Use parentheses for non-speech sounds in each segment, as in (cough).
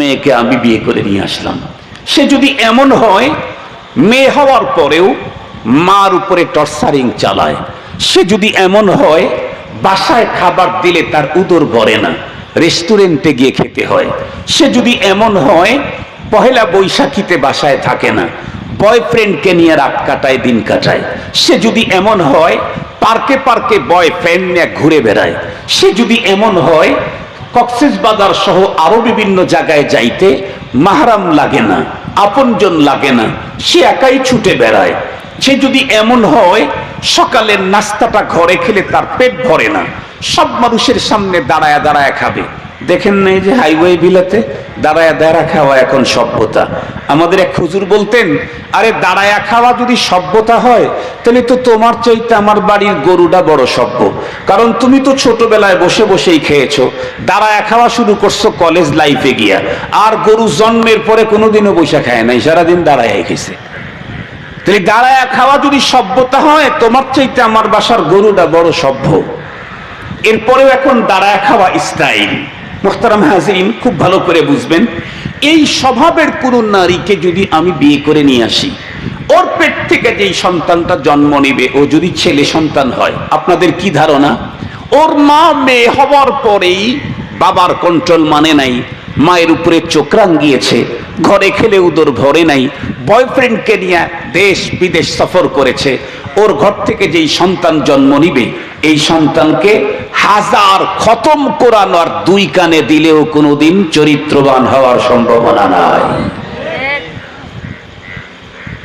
মেয়েকে আমি বিয়ে করে নিয়ে আসলাম। সে যদি এমন হয়, মেয়ে হওয়ার পরেও মার উপরে টর্চারিং চালায়। সে যদি এমন হয়, বাসায় খাবার দিলে তার উদর ভরে না, রেস্টুরেন্টে গিয়ে খেতে হয়। সে যদি এমন হয়, পহেলা বৈশাখীতে বাসায় থাকে না, বয়ফ্রেন্ডকে নিয়ে রাত কাটায়, দিন কাটায়। সে যদি এমন হয়, পার্কে পার্কে বয়ফ্রেন্ড নিয়ে ঘুরে বেড়ায়। সে যদি এমন হয় কক্সেস বাজার সহ আরও বিভিন্ন জায়গায় যাইতে মাহারাম লাগে না, আপনজন লাগে না, সে একাই ছুটে বেড়ায়। সে যদি এমন হয়, সকালের নাস্তাটা ঘরে খেলে তার পেট ভরে না, সব মানুষের সামনে দাঁড়ায় দাঁড়ায় খাবে। দেখেন না এই যে হাইওয়ে বিলাতে দাঁড়ায় দাঁড়া খাওয়া এখন সভ্যতা। আমাদের এক হুজুর বলতেন, আরে, দাঁড়ায়া খাওয়া যদি সভ্যতা হয়, তাহলে তো তোমার চাইতে আমার বাড়ির গরুটা বড় সভ্য। কারণ তুমি তো ছোটবেলায় বসে বসেই খেয়েছো। দাঁড়ায়া খাওয়া শুরু করছ কলেজ লাইফে গিয়া। আর গরু জন্মের পরে কোনোদিনও বসে খায় নাই, সারাদিন দাঁড়ায় খেয়েছে তাহলে দাঁড়ায়া খাওয়া যদি সভ্যতা হয়, তোমার চাইতে আমার বাসার গরুটা বড় সভ্য। এরপরেও এখন দাঁড়ায় খাওয়া স্টাইল মোখতারাম হাজিন খুব ভালো করে বুঝবেন, এই স্বভাবের কোনো নারীকে যদি আমি বিয়ে করে নিয়ে আসি, ওর পেট থেকে যেই সন্তানটা জন্ম নেবে, ও যদি ছেলে সন্তান হয়, আপনাদের কি ধারণা? ওর মা মেয়ে হওয়ার পরেই বাবার কন্ট্রোল মানে নাই, মায়ের উপরে চোখ রাঙ্গিয়েছে ঘরে খেলে উদর ভরে নাই বয়ফ্রেন্ডকে নিয়ে দেশ বিদেশ সফর করেছে। ওর ঘর থেকে যেই সন্তান জন্ম নিবে, এই সন্তানকে হাজার খতম কোরআন আর দুই কানে দিলেও কোনোদিন চরিত্রবান হওয়ার সম্ভাবনা নাই।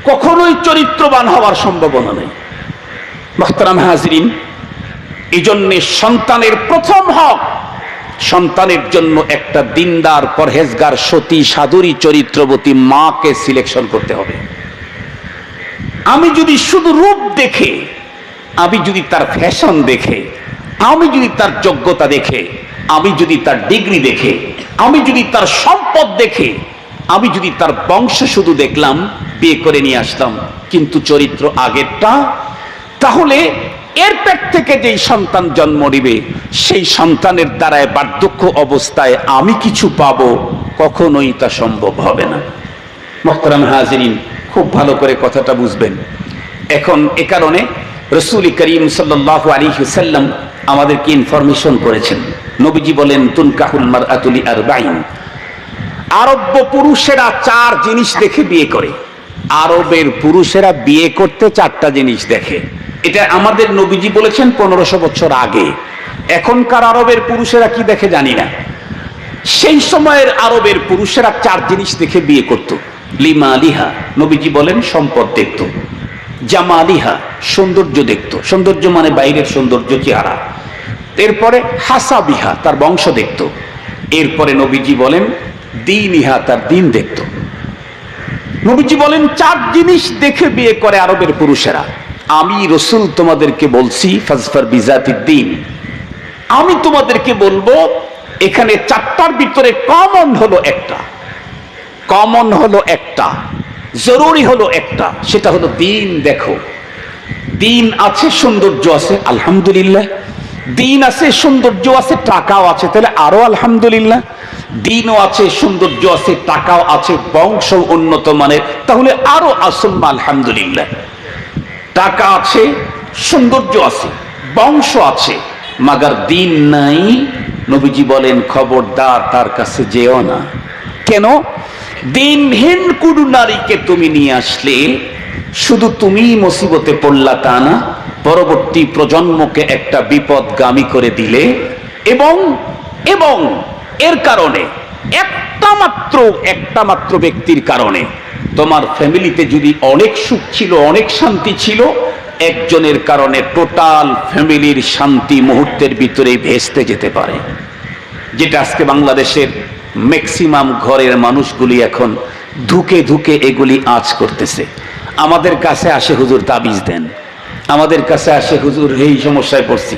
কখনোই চরিত্রবান হওয়ার সম্ভাবনা নেই। মোহতারাম হাজরিন এই জন্যে সন্তানের প্রথম হক সন্তানের জন্য একটা দিনদার, পরহেজগার, সতী, সাধুরী, চরিত্রবতী মাকে সিলেকশন করতে হবে। আমি যদি শুধু রূপ দেখে, আমি যদি তার ফ্যাশন দেখে, আমি যদি তার যোগ্যতা দেখে, আমি যদি তার ডিগ্রি দেখে, আমি যদি তার সম্পদ দেখে, আমি যদি তার বংশ শুধু দেখলাম, বিয়ে করে নিয়ে আসলাম, কিন্তু চরিত্র আগেরটা, তাহলে এর পেট থেকে যেই সন্তান জন্ম নিবে, সেই সন্তানের দ্বারায় বার্ধক্য অবস্থায় আমি কিছু পাব, কখনোই তা সম্ভব হবে না। মোহতারাম হাজরিন, খুব ভালো করে কথাটা বুঝবেন। এখন এ কারণে রসুল করিম সাল্লাহ আলী হুসাল্লাম আমাদেরকে ইনফরমেশন করেছেন। নবীজি বলেন, তুনকাহুল মার আতুলি আর বাইন আরব্য পুরুষেরা চার জিনিস দেখে বিয়ে করে। আরবের পুরুষেরা বিয়ে করতে চারটা জিনিস দেখে। এটা আমাদের নবীজি বলেছেন পনেরোশো বছর আগে। এখনকার আরবের পুরুষেরা কি দেখে জানি না। সেই সময়ের আরবের পুরুষেরা চার জিনিস দেখে বিয়ে করত। লিমা আলিহা, নবীজি বলেন, সম্পদ দেখত। জামা আলিহা সৌন্দর্য দেখত। সৌন্দর্য মানে বাইরের সৌন্দর্য চেহারা। এরপরে হাসা বিহা তার বংশ দেখত। এরপরে নবীজি বলেন দিন ইহা তার দিন দেখত। নবীজি বলেন, চার জিনিস দেখে বিয়ে করে আরবের পুরুষেরা। আমি রসুল তোমাদেরকে বলছি, ফাজফার বিজাতি দিন। আমি তোমাদেরকে বলব, এখানে চারটার ভিতরে কমন হলো একটা। কমন হলো একটা। জরুরি হলো একটা। সেটা হলো দিন, দেখো। দিন আছে, সৌন্দর্য আছে, আলহামদুলিল্লাহ। দিন আছে, সৌন্দর্য আছে, টাকাও আছে, তাহলে আরও আলহামদুলিল্লাহ। দিনও আছে, সৌন্দর্য আছে, টাকাও আছে বংশ উন্নত মানের, তাহলে আরও আসল আলহামদুলিল্লাহ। টাকা আছে, সৌন্দর্য আছে, বংশ আছে, মাগার দিন নাই, নবীজি বলেন, খবরদার তার কাছে যেও না। কেন? দিনহীন কোনো নারীকে তুমি নিয়ে আসলে, শুধু তুমি মুসিবতে পড়লা তা না, পরবর্তী প্রজন্মকে একটা বিপদগামী করে দিলে, এবং এবং এর কারণে একটা মাত্র একটা মাত্র ব্যক্তির কারণে তোমার ফ্যামিলিতে যদি অনেক সুখ ছিল, অনেক শান্তি ছিল, একজনের কারণে টোটাল ফ্যামিলির শান্তি মুহূর্তের ভিতরে ভেস্তে যেতে পারে। যেটা আজকে বাংলাদেশের ম্যাক্সিমাম ঘরের মানুষগুলি এখন ধুকে ধুকে এগুলি আজ করতেছে। আমাদের কাছে আসে হুজুর তাবিজ দেন। আমাদের কাছে আসে হুজুর এই সমস্যায় পড়ছি।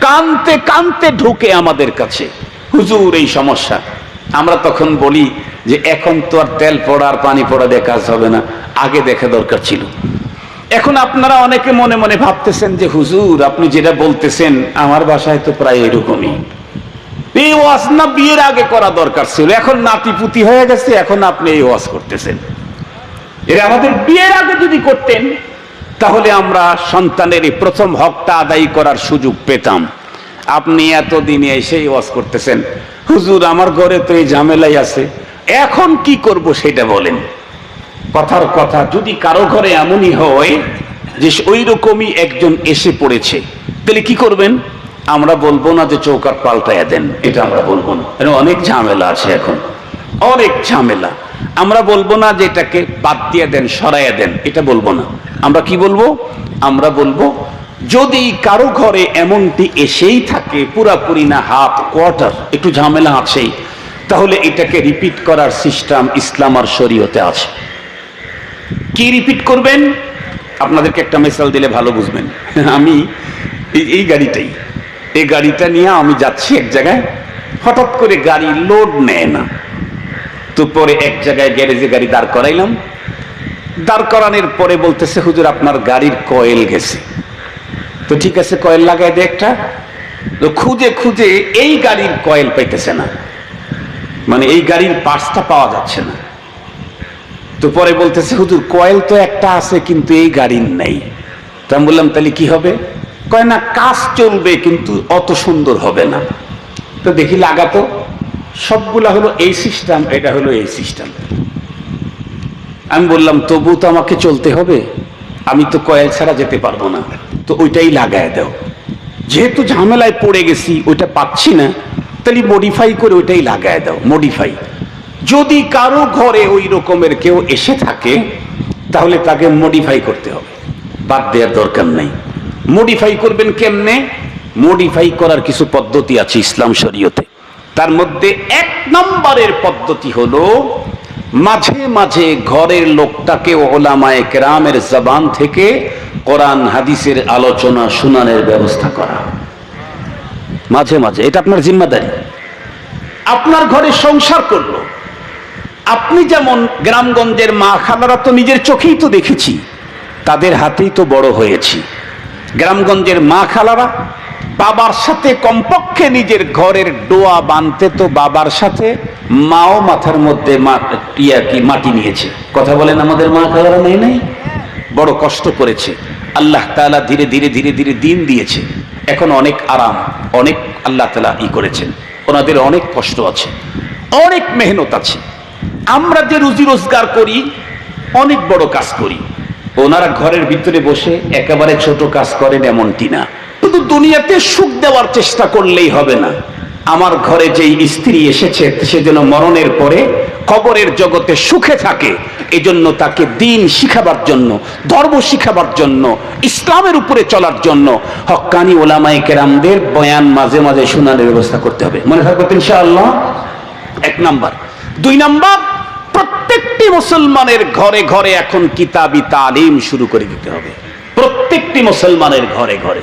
কানতে কানতে ঢুকে আমাদের কাছে। হুজুর, এই সমস্যা। আমরা তখন বলি যে এখন তো আর তেল পড়া আর পানি পড়া দিয়ে কাজ হবে না। আগে দেখা দরকার ছিল। এখন আপনারা অনেকে মনে মনে ভাবতেছেন যে, হুজুর, আপনি যেটা বলতেছেন আমার বাসায় তো প্রায় এরকমই। এই ওয়াজ না বিয়ের আগে করা দরকার ছিল। এখন নাতি পুতি হয়ে গেছে, এখন আপনি এই ওয়াজ করতেছেন। এর আমাদের বিয়ের আগে যদি করতেন, তাহলে আমরা সন্তানের এই প্রথম হকটা আদায় করার সুযোগ পেতাম। আপনি এতদিনে এসেই ওয়াজ করতেছেন। হুজুর, আমার ঘরে তো এই ঝামেলাই আছে। এখন কি করব সেটা বলেন। কথার কথা, যদি কারও ঘরে এমনই হয় যে ওই রকমই একজন এসে পড়েছে, তাহলে কি করবেন? আমরা বলব না যে চৌকাট পাল্টাইয়া দেন, এটা আমরা বলব না। অনেক ঝামেলা আছে এখন। অনেক ঝামেলা। আমরা বলব না যে এটাকে বাদ দিয়ে দেন, সরাইয়া দেন, এটা বলব না। আমরা কি বলব? আমরা বলব যদি কারও ঘরে এমনটি এসেই থাকে, পুরাপুরি না হাফ কোয়ার্টার, একটু ঝামেলা আছেই তাহলে এটাকে রিপিট করার সিস্টেম ইসলাম আর শরীয়তে আছে। কি রিপিট করবেন? আপনাদেরকে একটা মেসাল দিলে ভালো বুঝবেন। (laughs) আমি এই- গাড়িটাই। এই গাড়িটা নিয়ে আমি যাচ্ছি এক জায়গায়, হঠাৎ করে গাড়ি লোড নেয় না। তো পরে এক জায়গায় গ্যারেজে গাড়ি দাঁড় করাইলাম। দাঁড় করানোর পরে বলতেছে, হুজুর, আপনার গাড়ির কয়েল গেছে। তো ঠিক আছে, কয়েল লাগাই দে একটা। তো খুঁজে খুঁজে এই গাড়ির কয়েল পাইতেছে না। মানে এই গাড়ির পার্টসটা পাওয়া যাচ্ছে না। তো পরে বলতেছে, হুজুর, কয়েল তো একটা আছে, কিন্তু এই গাড়ির নেই। তা আমি বললাম, তাহলে কি হবে? কয়, না, কাজ চলবে, কিন্তু অত সুন্দর হবে না। তো দেখি লাগাতো। সবগুলা হলো এই সিস্টেম, এটা হলো এই সিস্টেম। আমি বললাম তবু তো আমাকে চলতে হবে। আমি তো কয়েল ছাড়া যেতে পারব না। তো ওইটাই লাগায় দাও। যেহেতু ঝামেলায় পড়ে গেছি, ওইটা পাচ্ছি না, তাহলে মডিফাই করে ওইটাই লাগায় দাও মডিফাই যদি কারও ঘরে ওই রকমের কেউ এসে থাকে, তাহলে তাকে মডিফাই করতে হবে। বাদ দেওয়ার দরকার নেই। মডিফাই করবেন কেমনে? মডিফাই করার কিছু পদ্ধতি আছে ইসলাম শরীয়তে। তার মধ্যে এক নম্বরের পদ্ধতি হলো, মাঝে মাঝে ঘরের লোকটাকে ওলামায়ে কেরামের জবান থেকে কোরআন, হাদিসের আলোচনা, শুনানের ব্যবস্থা করা। মাঝে মাঝে, এটা আপনার জিম্মাদারি। আপনার ঘরে সংসার করল। আপনি যেমন গ্রামগঞ্জের মা খালারা তো নিজের চোখেই তো দেখেছি, তাদের হাতেই তো বড় হয়েছি। গ্রামগঞ্জের মা খালারা বাবার সাথে কমপক্ষে নিজের ঘরের ডোয়া বানতে তো বাবার সাথে মাও মাথার মধ্যে কি, মাটি নিয়েছে। কথা বলেন আমাদের মা খালারা নেই, নাই? বড় কষ্ট করেছে। আল্লাহ তাআলা ধীরে ধীরে ধীরে ধীরে দিন দিয়েছে। এখন অনেক আরাম, অনেক আল্লাহ তাআলা ই করেছেন। ওনাদের অনেক কষ্ট আছে, অনেক মেহনত আছে। আমরা যে রুজি রোজগার করি, অনেক বড় কাজ করি। ওনারা ঘরের ভিতরে বসে একেবারে ছোট কাজ করেন এমনটি না। শুধু দুনিয়াতে সুখ দেওয়ার চেষ্টা করলেই হবে না। আমার ঘরে যেই স্ত্রী এসেছে, সে যেন মরণের পরে কবরের জগতে সুখে থাকে, এজন্য তাকে দিন শিখাবার জন্য, ধর্ম শিখাবার জন্য, ইসলামের উপরে চলার জন্য হক্কানি ওলামাই কেরামদের বয়ান মাঝে মাঝে শোনানোর ব্যবস্থা করতে হবে। মনে থাকবে ইনশাআল্লাহ? এক নাম্বার। দুই নাম্বার, প্রত্যেকটি মুসলমানের ঘরে ঘরে এখন কিতাবি তালিম শুরু করে দিতে হবে। প্রত্যেকটি মুসলমানের ঘরে ঘরে।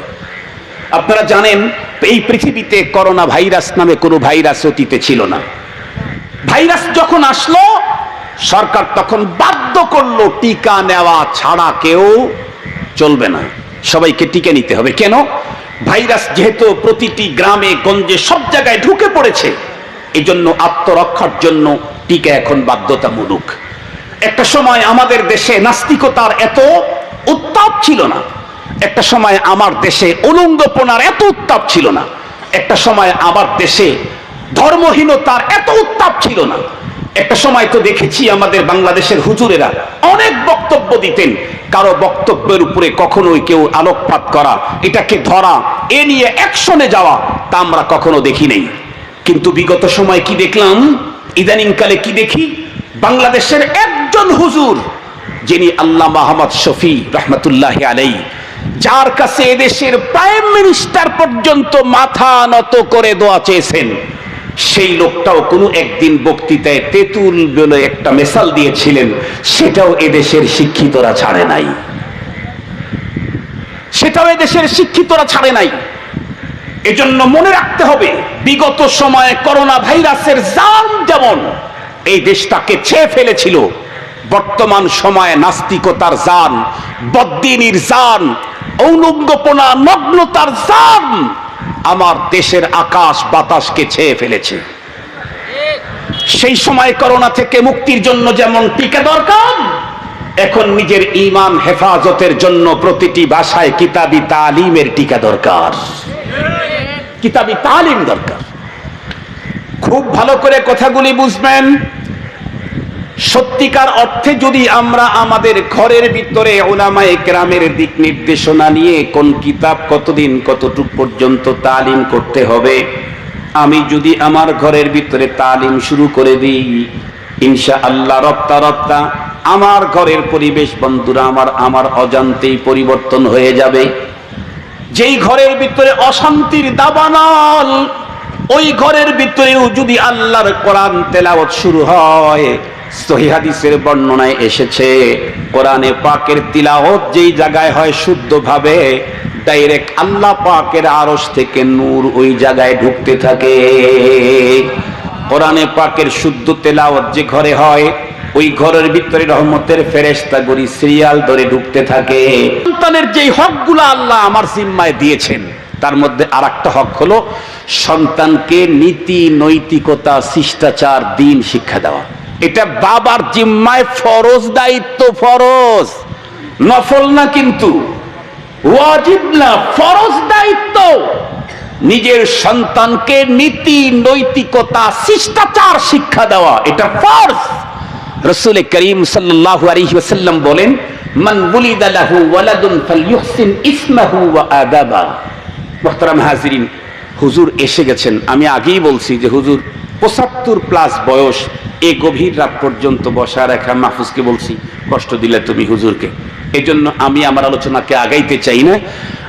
আপনারা জানেন, এই পৃথিবীতে করোনা ভাইরাস নামে কোনো ভাইরাস অতীতে ছিল না। ভাইরাস যখন আসলো, সরকার তখন বাধ্য করল, টিকা নেওয়া ছাড়া কেউ চলবে না। সবাইকে টিকে নিতে হবে। কেন? ভাইরাস যেহেতু প্রতিটি গ্রামে, গঞ্জে, সব জায়গায় ঢুকে পড়েছে এই জন্য আত্মরক্ষার জন্য টিকা এখন বাধ্যতামূলক। একটা সময় আমাদের দেশে নাস্তিকতার এত উত্তাপ ছিল না। একটা সময় আমার দেশে উলঙ্গপনার এত উত্তাপ ছিল না। একটা সময় আমার দেশে ধর্মহীনতার এত উত্তাপ ছিল না। একটা সময় তো দেখেছি আমাদের বাংলাদেশের হুজুরেরা অনেক বক্তব্য দিতেন, কারও বক্তব্যের উপরে কখনোই কেউ আলোকপাত করা, এটাকে ধরা, এ নিয়ে অ্যাকশনে যাওয়া তা আমরা কখনো দেখি নেই। কিন্তু বিগত সময় কি দেখলাম? ইদানিংকালে কি দেখি? বাংলাদেশের একজন হুজুর, যিনি আল্লাহ মাহমদ শফি রহমতুল্লাহ আলাই যার কাছে এদেশের প্রাইম মিনিস্টার পর্যন্ত মাথা নত করে দোয়া চেয়েছেন। সেই লোকটাও কোনো একদিন বক্তৃতায় তেঁতুল বলে একটা মেসাল দিয়েছিলেন, সেটাও এদেশের শিক্ষিতরা ছাড়ে নাই। সেটাও এদেশের শিক্ষিতরা ছাড়ে নাই। এজন্য মনে রাখতে হবে, বিগত সময়ে করোনা ভাইরাসের জাম যেমন এই দেশটাকে ছেয়ে ফেলেছিল, বর্তমান সময়ে নাস্তিকতার জান, বদ্দিনীর জান, ঔলঙ্গপনা, নগ্নতার জান আমার দেশের আকাশ বাতাসকে ছেয়ে ফেলেছে। সেই সময় করোনা থেকে মুক্তির জন্য যেমন টিকা দরকার, এখন নিজের ইমান হেফাজতের জন্য প্রতিটি ভাষায় কিতাবি তালিমের টিকা দরকার। কিতাবি তালিম দরকার। খুব ভালো করে কথাগুলি বুঝবেন। সত্যিকার অর্থে যদি আমরা আমাদের ঘরের ভিতরে ওলামায়ে গ্রামের দিক নির্দেশনা নিয়ে কোন কিতাব কতদিন, কতটুক পর্যন্ত তালিম করতে হবে, আমি যদি আমার ঘরের ভিতরে তালিম শুরু করে দিই ইনশা আল্লাহ রপ্তা রপ্তা আমার ঘরের পরিবেশ বন্ধুরা আমার আমার অজান্তেই পরিবর্তন হয়ে যাবে। যেই ঘরের ভিতরে অশান্তির দাবানল ওই ঘরের ভিতরেও যদি আল্লাহর কোরআন তেলাওয়াত শুরু হয় সহিহাদিসের বর্ণনায় এসেছে, কোরআনে পাকের তিলাওয়াত যেই জায়গায় হয় শুদ্ধভাবে, ডাইরেক্ট আল্লাহ পাকের আরশ থেকে নূর ওই জায়গায় ঢুকতে থাকে। কোরআনে পাকের শুদ্ধ তেলাওয়াত যে ঘরে হয়, ওই ঘরের ভিতরে রহমতের ফেরেস্তা গড়ি সিরিয়াল ধরে ঢুকতে থাকে। সন্তানের যেই হকগুলো আল্লাহ আমার জিম্মায় দিয়েছেন তার মধ্যে আর একটা হক হলো সন্তানকে নীতি, নৈতিকতা, শিষ্টাচার, দিন, শিক্ষা দেওয়া। এটা বাবার জিম্মায় ফরজ, দায়িত্ব ফরজ। নফল না কিন্তু ফরজ দায়িত্ব। নিজের সন্তানকে নীতি, নৈতিকতা, শিষ্টাচার, শিক্ষা দেওয়া, এটা ফরজ। রসুল করিম আলাইহি বলেন, মান বুলিদা ওয়ালাদুন ফালইউহসিন ইসমাহু ওয়া আদাবা। মুহতারাম হাজিরিন, হুজুর এসে গেছেন। আমি আগেই বলছি যে, হুজুর, পঁচাত্তর প্লাস বয়স, এ গভীর রাত পর্যন্ত বসা রেখা মাহফুজকে বলছি, কষ্ট দিলে তুমি হুজুরকে। এজন্য আমি আমার আলোচনাকে আগাইতে চাই না।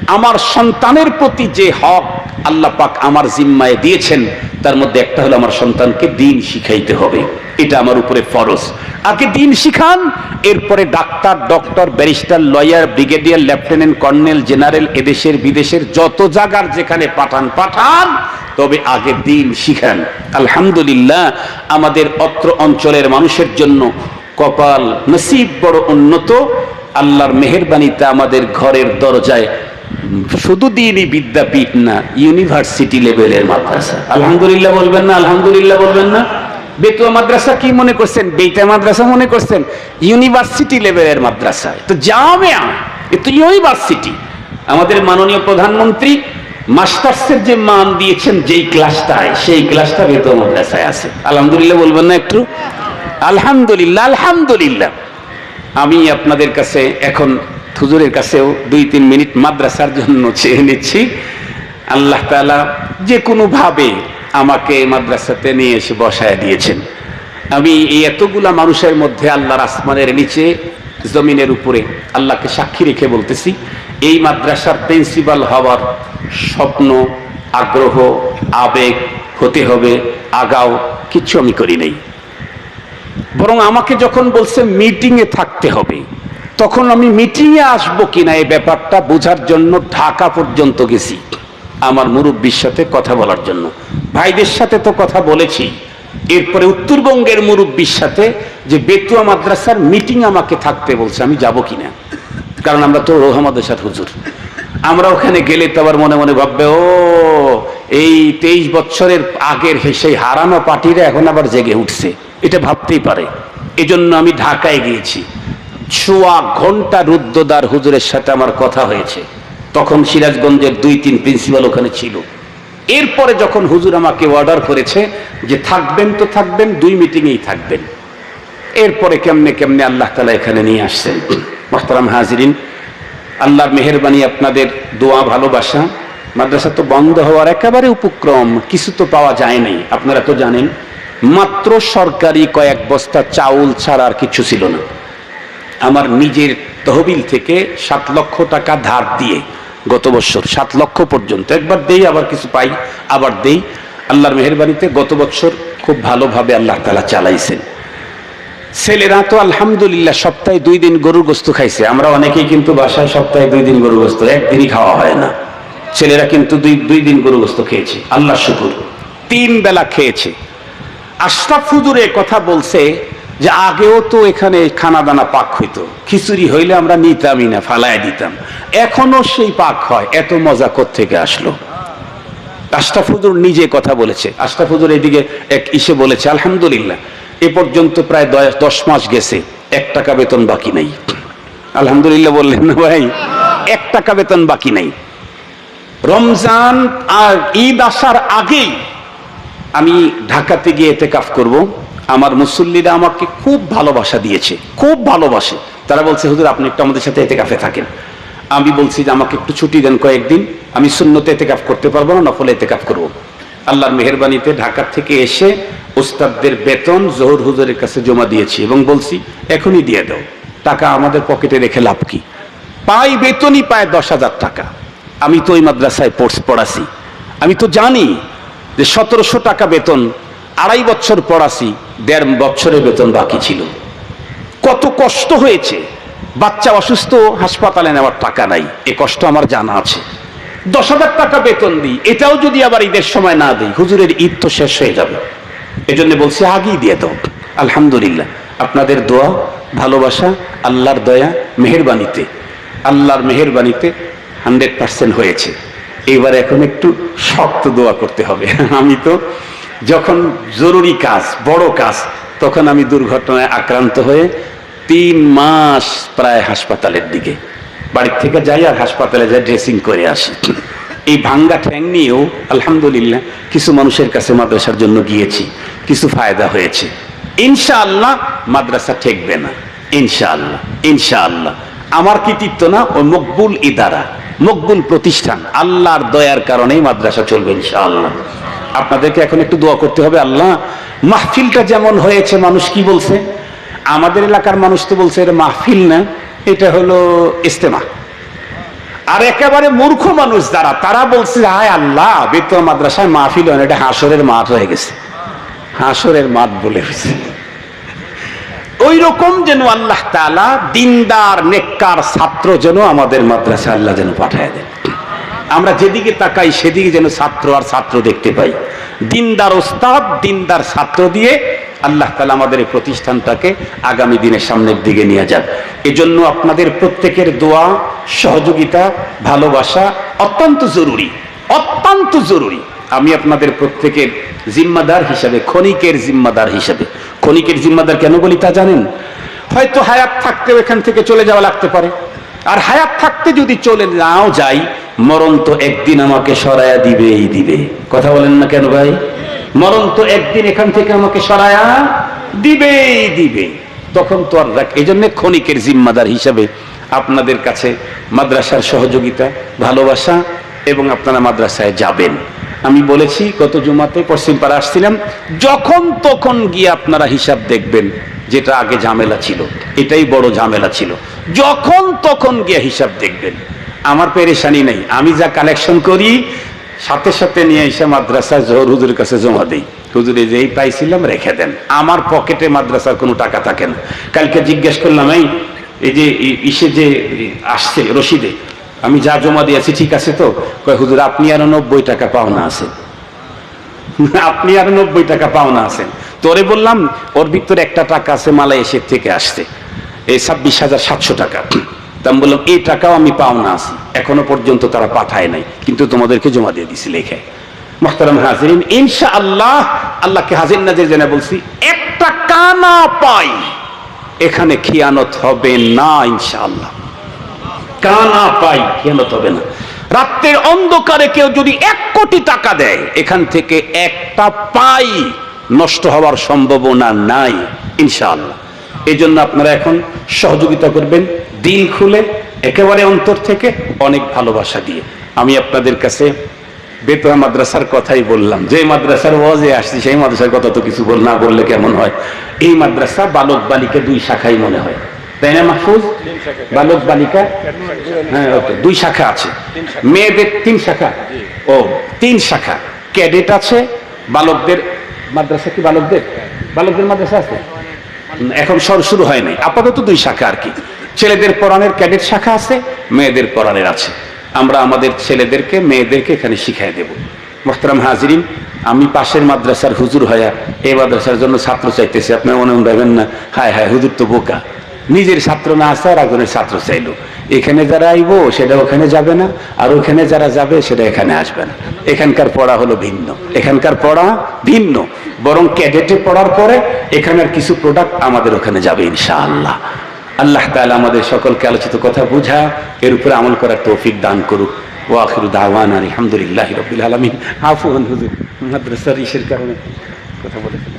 আমার সন্তানের প্রতি যে হক আল্লাহ পাক আমার জিম্মায় দিয়েছেন, তার মধ্যে একটা হলো আমার সন্তানকে দিন শিখাইতে হবে। এটা আমার উপরে ফরজ। আগে দিন শিখান? এরপরে doctor, doctor, barrister, lawyer, brigadier, lieutenant, colonel, general, এদেশের বিদেশের যত জায়গার যেখানে পাঠান পাঠান, তবে আগে দিন শিখান। আলহামদুলিল্লাহ, আমাদের অত্র অঞ্চলের মানুষের জন্য কপাল নসিব বড় উন্নত। আল্লাহর মেহরবানিতে আমাদের ঘরের দরজায় শুধু দিনই বিদ্যাপীঠ না ইউনিভার্সিটি লেভেলের মাদ্রাসা। আলহামদুলিল্লাহ বলবেন না, আলহামদুলিল্লাহ বলবেন না। বেতুয়া মাদ্রাসা কি মনে করছেন? বেইটা মাদ্রাসা মনে করছেন? ইউনিভার্সিটি লেভেলের মাদ্রাসা। তো তো ইউনিভার্সিটি আমাদের মাননীয় প্রধানমন্ত্রী মাস্টার্সের যে মান দিয়েছেন, যেই ক্লাসটায় সেই ক্লাসটা বেতুয়া মাদ্রাসায় আছে। আলহামদুলিল্লাহ বলবেন না একটু? আলহামদুলিল্লাহ আলহামদুলিল্লাহ। আমি আপনাদের কাছে এখন হুজুরের কাছেও দুই, তিন মিনিট মাদ্রাসার জন্য চেয়ে নিচ্ছি। আল্লাহ তালা যে কোনোভাবে আমাকে মাদ্রাসাতে নিয়ে এসে বসায় দিয়েছেন। আমি এই এতগুলা মানুষের মধ্যে আল্লাহর আসমানের নিচে, জমিনের উপরে আল্লাহকে সাক্ষী রেখে বলতেছি, এই মাদ্রাসার প্রিন্সিপাল হওয়ার স্বপ্ন, আগ্রহ, আবেগ হতে হবে, আগাও কিছু আমি করি নাই। বরং আমাকে যখন বলছে, মিটিংয়ে থাকতে হবে। তখন আমি মিটিংয়ে আসব কিনা এই ব্যাপারটা বোঝার জন্য ঢাকা পর্যন্ত গেছি, আমার মুরব্বীর সাথে কথা বলার জন্য। ভাইদের সাথে তো কথা বলেছি। এরপরে উত্তরবঙ্গের মুরব্বীর সাথে যে বেতুয়া মাদ্রাসার মিটিং আমাকে থাকতে বলছে, আমি যাব কিনা? কারণ আমরা তো রোহামাদেশার হুজুর। আমরা ওখানে গেলে তো আবার মনে মনে ভাববে, ও, এই তেইশ বছরের আগের সেই হারানো পার্টিরা এখন আবার জেগে উঠছে। এটা ভাবতেই পারে। এজন্য আমি ঢাকায় গিয়েছি। ছোয়া ঘণ্টা রুদ্রদার হুজুরের সাথে আমার কথা হয়েছে। তখন সিরাজগঞ্জের দুই, তিন প্রিন্সিপাল ওখানে ছিল। এরপরে যখন হুজুর আমাকে অর্ডার করেছে যে থাকবেন তো থাকবেন, দুই মিটিংয়েই থাকবেন। এরপরে কেমনে কেমনে আল্লাহ তালা এখানে নিয়ে আসছেন। মোহতারাম হাজিরিন, আল্লাহর মেহরবানি, আপনাদের দোয়া, ভালোবাসা। মাদ্রাসা তো বন্ধ হওয়ার একেবারে উপক্রম, কিছু তো পাওয়া যায় নাই, আপনারা তো জানেন। মাত্র সরকারি কয়েক বস্তা চাউল ছাড়া আর কিছু ছিল না। আমার নিজের তহবিল থেকে সাত লক্ষ টাকা ধার দিয়ে গত বছর, সাত লক্ষ পর্যন্ত। একবার দেই, আবার কিছু পাই, আবার দেই। আল্লাহর মেহরবানিতে গত বছর খুব ভালোভাবে আল্লাহ তালা চালাইছেন। ছেলেরা তো আলহামদুলিল্লাহ সপ্তাহে দুই দিন গরুর গোস্ত খাইছে। আমরা অনেকেই কিন্তু বাসায় সপ্তাহে দুই দিন গরুর গোস্ত, একদিনই খাওয়া হয় না। ছেলেরা কিন্তু দুই দুই দিন গরু গোস্ত খেয়েছে। আল্লাহ শুকুর। তিন বেলা খেয়েছে। আশরাফ কথা বলছে যে আগেও তো এখানে খানা দানা পাক হইতো। খিচুড়ি হইলে আমরা নিতামই না, ফালায় দিতাম। এখনও সেই পাক হয়, এত মজা থেকে আসলো? আশরাফ হুজুর নিজে কথা বলেছে। আশরাফ হুজুর এদিকে এক ইসে বলেছে, আলহামদুলিল্লাহ, এ পর্যন্ত প্রায় দশ- মাস গেছে, এক টাকা বেতন বাকি নাই। আলহামদুলিল্লাহ বললেন, ভাই, এক টাকা বেতন বাকি নাই। রমজান আর ঈদ আসার আগেই আমি ঢাকাতে গিয়ে এতে কাফ করব। আমার মুসল্লিরা আমাকে খুব ভালোবাসা দিয়েছে, খুব ভালোবাসে। তারা বলছে, হুজুর, আপনি একটু আমাদের সাথে এতে কাফে থাকেন। আমি বলছি যে, আমাকে একটু ছুটি দেন কয়েকদিন, আমি শূন্যতে এতে কাফ করতে পারব না, নফলে এতে কাফ করব। আল্লাহর মেহরবানিতে ঢাকা থেকে এসে উস্তাদদের বেতন জহুর হুজুরের কাছে জমা দিয়েছি এবং বলছি, এখনই দিয়ে দাও। টাকা আমাদের পকেটে রেখে লাভ কি? পাই বেতনই পায় দশ হাজার টাকা। আমি তো ওই মাদ্রাসায় পড়স পড়াছি। আমি তো জানি যে সতেরোশো টাকা বেতন আড়াই বছর পড়াছি দেড় বছরের বেতন বাকি ছিল। কত কষ্ট হয়েছে। বাচ্চা অসুস্থ, হাসপাতালে নেওয়ার টাকা নাই। এ কষ্ট আমার জানা আছে। দশ হাজার টাকা বেতন দিই, এটাও যদি আবার ঈদের সময় না দিই, হুজুরের ঈদ তো শেষ হয়ে যাবে। এজন্য বলছি, আগেই দিয়ে দাও। আলহামদুলিল্লাহ, আপনাদের দোয়া, ভালোবাসা, আল্লাহর দয়া, মেহেরবানিতে। আল্লাহর মেহেরবানিতে হান্ড্রেড পার্সেন্ট হয়েছে। এবার এখন একটু শক্ত দোয়া করতে হবে। আমি তো যখন জরুরি কাজ, বড় কাজ, তখন আমি দুর্ঘটনায় আক্রান্ত হয়ে তিন মাস প্রায় হাসপাতালের দিকে, বাড়ির থেকে যাই আর হাসপাতালে যাই, ড্রেসিং করে আসি। এই ভাঙ্গা ঠ্যাং নিয়েও আলহামদুলিল্লাহ কিছু মানুষের কাছে মাদ্রাসার জন্য গিয়েছি, কিছু ফায়দা হয়েছে। ইনশাআল্লাহ মাদ্রাসা ঠেকবে না, ইনশাআল্লাহ ইনশাআল্লাহ। আমার কৃতিত্ব না ওই মকবুল ইদারা, মকবুল প্রতিষ্ঠান, আল্লাহর দয়ার কারণেই মাদ্রাসা চলবে ইনশাআল্লাহ। আপনাদেরকে এখন একটু দোয়া করতে হবে, আল্লাহ, মাহফিলটা যেমন হয়েছে, মানুষ কি বলছে? আমাদের এলাকার মানুষ তো বলছে, এটা মাহফিল না, এটা হলো ইস্তেমা আর একেবারে মূর্খ মানুষ যারা, তারা বলছে, হায় আল্লাহ, বেতন মাদ্রাসায় মাহফিল হয় এটা হাসরের মাঠ হয়ে গেছে। হাসরের মাঠ বলে গেছে ওই রকম যেন আল্লাহ তাআলা দিনদার, নেককার ছাত্র যেন আমাদের মাদ্রাসা আল্লাহ যেন পাঠায় দেন। আমরা যেদিকে তাকাই, সেদিকে যেন ছাত্র আর ছাত্র দেখতে পাই। দিনদার ওস্তাদ, দিনদার ছাত্র দিয়ে আল্লাহ তালা আমাদের এই প্রতিষ্ঠানটাকে আগামী দিনের সামনের দিকে নিয়ে যান এজন্য আপনাদের প্রত্যেকের দোয়া, সহযোগিতা, ভালোবাসা অত্যন্ত জরুরি অত্যন্ত জরুরি। আমি আপনাদের প্রত্যেকের জিম্মাদার হিসাবে, ক্ষণিকের জিম্মাদার হিসাবে। ক্ষণিকের জিম্মাদার কেন বলি তা জানেন? হয়তো হায়াত থাকতেও এখান থেকে চলে যাওয়া লাগতে পারে। আর হায়াত থাকতে যদি চলে নাও যাই, মরণ তো একদিন আমাকে সরায়া দিবেই দিবে। কথা বলেন না কেন ভাই? মরণ তো একদিন এখান থেকে আমাকে সরায়া দিবেই দিবে। তখন তো আর রাখ এই জন্য ক্ষণিকের জিম্মাদার হিসাবে আপনাদের কাছে মাদ্রাসার সহযোগিতা, ভালোবাসা এবং আপনারা মাদ্রাসায় যাবেন। আমি বলেছি, গত জুমাতে পশ্চিম পাড়া আসছিলাম, যখন তখন গিয়ে আপনারা হিসাব দেখবেন। যেটা আগে ঝামেলা ছিল, এটাই বড় ঝামেলা ছিল। যখন তখন গিয়ে হিসাব দেখবেন, আমার পেরেশানি নেই, আমি যা কালেকশন করি, সাথে সাথে নিয়ে এসে মাদ্রাসায় জহর হুজুরের কাছে জমা দিই। হুজুরে যেই পাইছিলাম, রেখে দেন। আমার পকেটে মাদ্রাসার কোনো টাকা থাকে না। কালকে জিজ্ঞেস করলাম, এই এই যে ইসে যে আসছে রশিদে, আমি যা জমা দিয়েছি ঠিক আছে তো? কয়, হুজুর, আপনি আরও নব্বই টাকা পাওনা আছেন (laughs) আপনি আরও নব্বই টাকা পাওনা আছেন তোরে বললাম, ওর ভিতরে একটা টাকা আছে মালয়েশিয়ার থেকে আসছে। এই ছাব্বিশ হাজার সাতশো টাকা। তা আমি বললাম, এই টাকাও আমি পাওনা আছি। এখনও পর্যন্ত তারা পাঠায় নাই, কিন্তু তোমাদেরকে জমা দিয়ে দিছি লেখে। মোহতারাম হাজিরিন ইনশা আল্লাহ আল্লাহকে হাজির নাজির জেনে বলছি, একটা কানা পাই, এখানে খিয়ানত হবে না ইনশাআল্লাহ। কানা পাই, খেয়ানত হবে না। রাত্রের অন্ধকারে কেউ যদি এক কোটি টাকা দেয়, এখান থেকে একটা পাই নষ্ট হওয়ার সম্ভাবনা নাই ইনশাআল্লাহ। এই জন্য আপনারা এখন সহযোগিতা করবেন দিল খুলে একেবারে অন্তর থেকে অনেক ভালোবাসা দিয়ে। আমি আপনাদের কাছে বেতোয়া মাদ্রাসার কথাই বললাম যে মাদ্রাসার ওয়াজে আসছি সেই মাদ্রাসার কথা তো কিছু বল না বললে কেমন হয়? এই মাদ্রাসা বালক বালিকা দুই শাখাই মনে হয়। তাই না মাহফুজ? বালক বালিকা হ্যাঁ ওকে দুই শাখা আছে। মেয়েদের তিন শাখা? ও তিন শাখা। ক্যাডেট আছে বালকদের মাদ্রাসা কি বালকদের? বালকদের মাদ্রাসা আছে? এখন সর শুরু হয়নি। আপাতত দুই শাখা আর কি। ছেলেদের পড়ানের ক্যাডেট শাখা আছে, মেয়েদের পড়ানের আছে। আমরা আমাদের ছেলেদেরকে, মেয়েদেরকে এখানে শিখাই দেব। মোহতারাম হাজিরিন, আমি পাশের মাদ্রাসার হুজুর হয়া এই মাদ্রাসার জন্য ছাত্র চাইতেছি। আপনি মনে ভাবেন না, হায় হায়, হুজুর তো বোকা। নিজের ছাত্র না আসে আর একজনের ছাত্র চাইলো। এখানে যারা আইবো, সেটা ওখানে যাবে না, আর ওখানে যারা যাবে, সেটা এখানে আসবে না। এখানকার পড়া হলো ভিন্ন। এখানকার পড়া ভিন্ন। বরং ক্যাডেটে পড়ার পরে এখানের কিছু প্রোডাক্ট আমাদের ওখানে যাবে, ইনশাআল্লাহ। আল্লাহ তাআলা আমাদের সকলকে আলোচিত কথা বুঝা, এর উপরে আমল করার তৌফিক দান করুক। ও আখিরু দাওয়ান আলহামদুলিল্লাহ রবিল আলমিন। আফু মাদ্রাসার ইসের কারণে কথা বলে ফেলেছি।